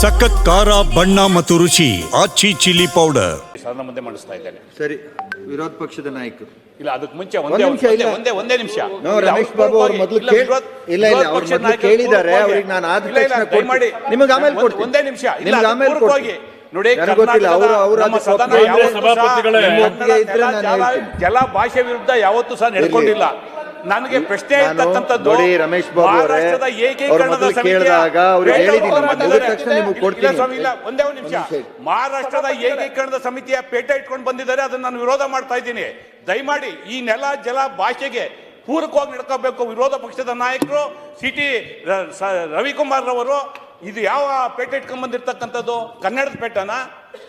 ಸಖತ್ ಖಾರ ಬಣ್ಣ ಮತ್ತು ರುಚಿ ಆಚಿ ಚಿಲ್ಲಿ ಪೌಡರ್ ಸದನ ಮುಂದೆ ಮಂಡಿಸ್ತಾ ಇದ್ದೇನೆ ಸರಿ ವಿರೋಧ ಪಕ್ಷದ ನಾಯಕರು ಇಲ್ಲ ಅದಕ್ಕೆ ಮುಂಚೆ ಒಂದ್ ಒಂದೇ ನಿಮಿಷ ಒಂದೇ ಇಲ್ಲ. ಒಂದೇ ಒಂದೇ ನಿಮಿಷ ನೋ, ಇಲ್ಲ, ರಮೇಶ್ ಬಾಬು ಅವ್ರು ಮೊದಲು ಇಲ್ಲ, ಕೇಳ್- ವಿರೋಧ- ಇಲ್ಲ, ಇಲ್ಲ, ವಿರೋಧ ಅವ್ರು ಪಕ್ಷದ ಮೊದ್ಲು ನಾಯಕರು ಕೇಳಿದ್ದಾರೆ, ಪೂರ್ವವಾಗಿ- ಅವ್ರಿಗೆ ನಾನು ಆದ ಇಲ್ಲ, ಇಲ್ಲ, ತಕ್ಷಣ ದಯಮಾಡಿ. ನಿಮಗೆ ಆಮೇಲೆ ಒಂದು- ಕೊಡ್ತೀನಿ. ಒಂದೇ ನಿಮಿಷ ಇಲ್ಲ ನಿಮ್ಗೆ ಅದು ಆಮೇಲೆ ಪೂರ್ವವಾಗಿ ಕೊಡ್ತೀನಿ. ನೋಡಿ ನನಗೆ ಗೊತ್ತಿಲ್ಲ, ಕರ್ನಾಟಕದ ಅವ್ರು- ಅವ್ರು ನಮ್ಮ ಸದನ ಯಾವತ್ತೂ ಸಹ ಸಭಾಪತಿಗಳೇ. ನಿಮ್ಮ ಕನ್ನಡ ಒಪ್ಪಿಗೆ ಇದ್ರೆ ನಾನು ಜಲ, ಹೇಳ್ತೀನಿ. ಜಲ ಭಾಷೆ ವಿರುದ್ಧ ಯಾವತ್ತೂ ಸಹ ನಡ್ಕೊಂಡಿಲ್ಲ ನನಗೆ ಪ್ರಶ್ನೆ ಇರ್ತಕ್ಕಂಥದ್ದು ನೋಡಿ, ರಮೇಶ್ ಬಾಬು ಅವರೇ, ಏಕೀಕರಣದ ಸಮಿತಿಯ ಕೇಳಿದಾಗ ಅವ್ರು ಪೇಟ ಹೇಳಿದ್ದೀನಿ, ಇಟ್ಕೊಂಡು ಬಂದಿದ್ದಾರೆ. ನಿಮಗೆ ಕೊಡ್ತೀನಿ. ಸ್ವಾಮಿ, ಇಲ್ಲ ಒಂದೇ ಒಂದು ನಿಮಿಷ. ಮಹಾರಾಷ್ಟ್ರದ ಏಕೀಕರಣದ ಸಮಿತಿಯ ಪೇಟೆ ಇಟ್ಕೊಂಡು ಬಂದಿದ್ದಾರೆ. ಅದನ್ನ ನಾನು ವಿರೋಧ ಮಾಡ್ತಾ ಇದ್ದೀನಿ. ದಯಮಾಡಿ ಈ ನೆಲ ಜಲ ಭಾಷೆಗೆ ಪೂರಕವಾಗಿ ನಡ್ಕೋಬೇಕು ವಿರೋಧ ಪಕ್ಷದ ನಾಯಕರು ಸಿಟಿ ರವಿಕುಮಾರ್ ರವರು. ಇದು ಯಾವ ಪೇಟೆ ಇಟ್ಕೊಂಡ್ ಬಂದಿರ್ತಕ್ಕಂಥದ್ದು? ಕನ್ನಡದ ಪೇಟನ?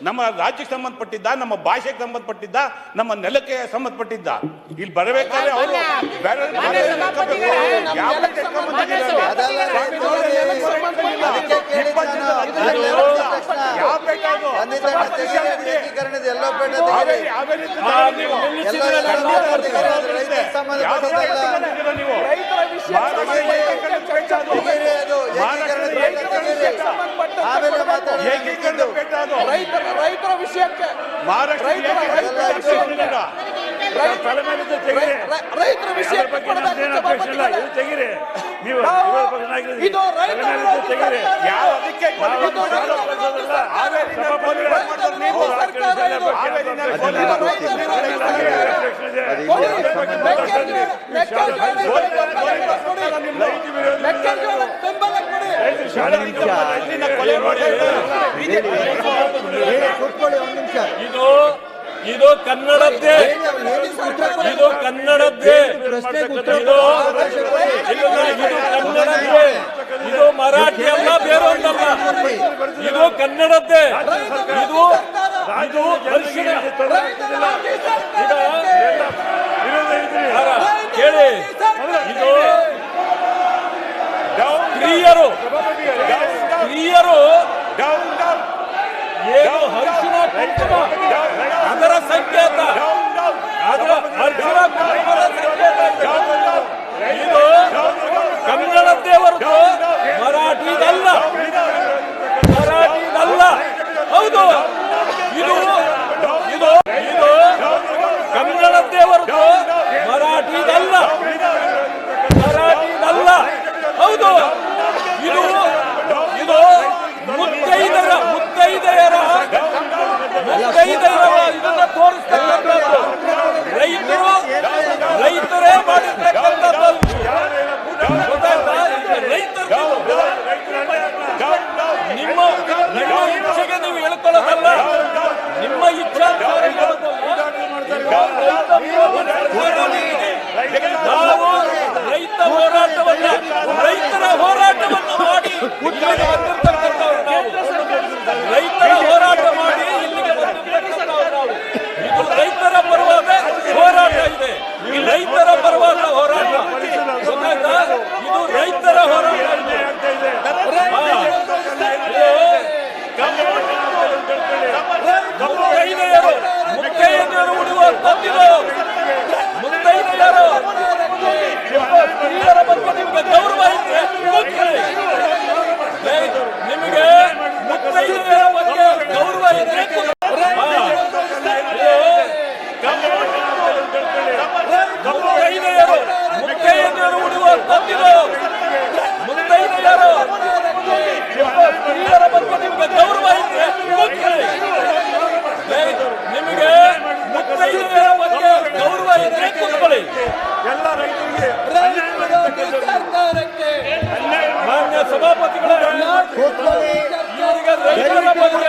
ನಮ್ಮ ರಾಜ್ಯಕ್ಕೆ ಸಂಬಂಧಪಟ್ಟಿದ್ದ ನಮ್ಮ ಭಾಷೆಗೆ ಸಂಬಂಧಪಟ್ಟಿದ್ದ ನಮ್ಮ ನೆಲಕ್ಕೆ ಸಂಬಂಧಪಟ್ಟಿದ್ದ. ಇಲ್ಲಿ ಬರಬೇಕಾದ್ರೆ ಅವರು ಬೇರೆ ರೈತರ ರೈತರ ವಿಷಯಕ್ಕೆ ಮಹಾರಾಷ್ಟ್ರ ನೀವು. ಸರ್ಕಾರ ಇದು. ತೆಗೀರಿ ಇದು ರೈತ ನೀವು. ಬಿಜೆಪಿ ಕೂತ್ಕೊಳ್ಳಿ ಒಂದ್ ನಿಮಿಷ ಇದು ಇದು ಕನ್ನಡದ್ದೇ. ಇದು ಕನ್ನಡದ್ದೇ. ಇದು ಇದು ಕನ್ನಡದ್ದೇ. ಇದು ಮರಾಠಿ ಅಲ್ಲ ಬೇರೊಂದಲ್ಲ. ಇದು ಕನ್ನಡದ್ದೇ. ಇದು ಇದು ಅರ, ಕೇಳಿ. ಇದು ಸ್ತ್ರೀಯರು ಸ್ತ್ರೀಯರು ಏನು ಅರಿಶಿಣ ಕುಂಕುಮ? ನಾವು ರೈತ ಹೋರಾಟವನ್ನು ರೈತರ ಹೋರಾಟವನ್ನು ಮಾಡಿ ಇಲ್ಲಿಗೆ ಬಂದಿರ್ತಕ್ಕಂಥವ್ರು ನಾವು ರೈತರ ಹೋರಾಟ ಮಾಡಿ ಇಲ್ಲಿಗೆ ಬಂದಿರ್ತಕ್ಕಂಥವ್ರು ನಾವು ಇದು ರೈತರ ಪರವಾದ ಹೋರಾಟ ಇದೆ ಈ ರೈತರ ಪರವಾದ ಹೋರಾಟ ಗೊತ್ತಾಯ್ತಾ ಇದು ರೈತರ ಹೋರಾಟ ಇದೆ ಹಾ. ಇದು ಮುತ್ತೈದೆಯರು ಮುತ್ತೈದೆಯರು ಉಳಿಯುವಂತದ್ದಿದು ಮುತ್ತೈದೆಯರು ಸ್ತ್ರೀಯರ ಬಗ್ಗೆ ನಿಮಗೆ ಗೌರವ ಇದ್ರೆ ಕೂತ್ಕೊಳ್ಳಿ. ಏ, ನಿಮಗೆ ಮುತ್ತೈದೆಯರ ಬಗ್ಗೆ ಗೌರವ ಇದ್ರೆ ಕೂತ್ಕೊಳ್ಳಿ. ಹಾ. ಇದು ಮುತ್ತೈದೆಯರು ಮುತ್ತೈದೆಯರು ಉಳಿಯುವಂತದ್ದಿದು ಮುತ್ತೈದೆಯರು ಸ್ತ್ರೀಯರ ಬಗ್ಗೆ ನಿಮಗೆ ಗೌರವ ಇದ್ರೆ ಕೂತ್ಕೊಳ್ಳಿ. ಏ, ನಿಮಗೆ ಮುತ್ತೈದೆಯರ ಬಗ್ಗೆ ಗೌರವ ಇದ್ರೆ ಕೂತ್ಕೊಳ್ಳಿ ರೈತ ವಿರೋಧಿ ಸರ್ಕಾರಕ್ಕೆ ಮಾನ್ಯ ಸಭಾಪತಿಗಳೇ ಇವರಿಗೆ ರೈತರ ಬಗ್ಗೆ